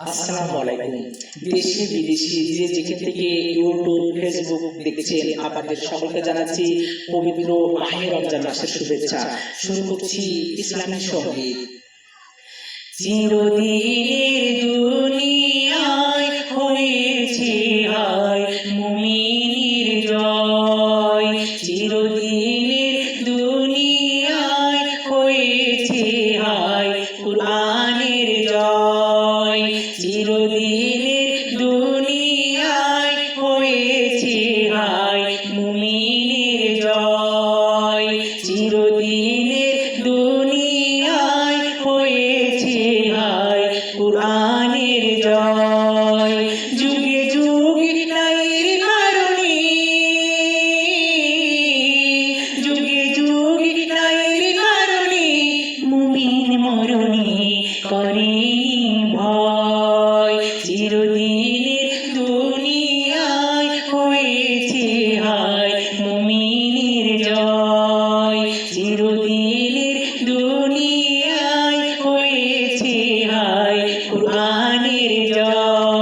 আসসালামু আলাইকুম। দেশে বিদেশে যে যেখান থেকে ইউটিউব, ফেসবুক দেখছেন, আপনাদের সকলকে জানাচ্ছি পবিত্র মাহে রমজান মাসের শুভেচ্ছা। শুরু করছি ইসলামী সংগীত। চিরদিনের দুনিয়ায় হয়েছে হায় কুরআনের জয়। চিরদিনের দুনিয়ায় হয়েছে হায় মুমিনের জয়। চিরদিনের দুনিয়ায় হয়েছে হায় কুরআনের জয়। যুগে যুগে নাইর কারণে, যুগে যুগে নাইর কারণে মুমিন মরণে করেনি ভয়। কুরআনের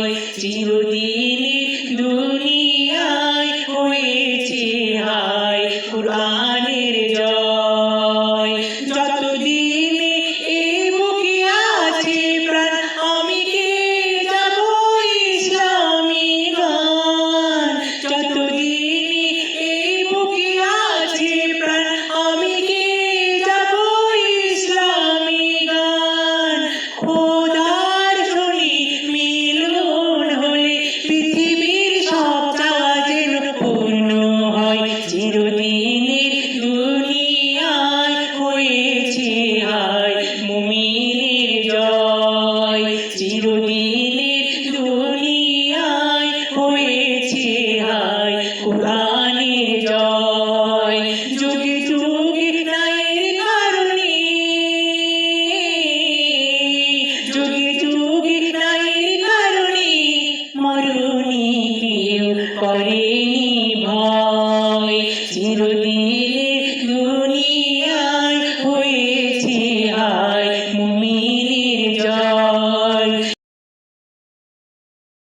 জয় চিরদিনের দুনিয়ায় হয়েছে হায়। কুরআনের হায় জয়। যুগে যুগে নায়ের কারণে। যুগে যুগে নায়ের কারণে মরণি করেনি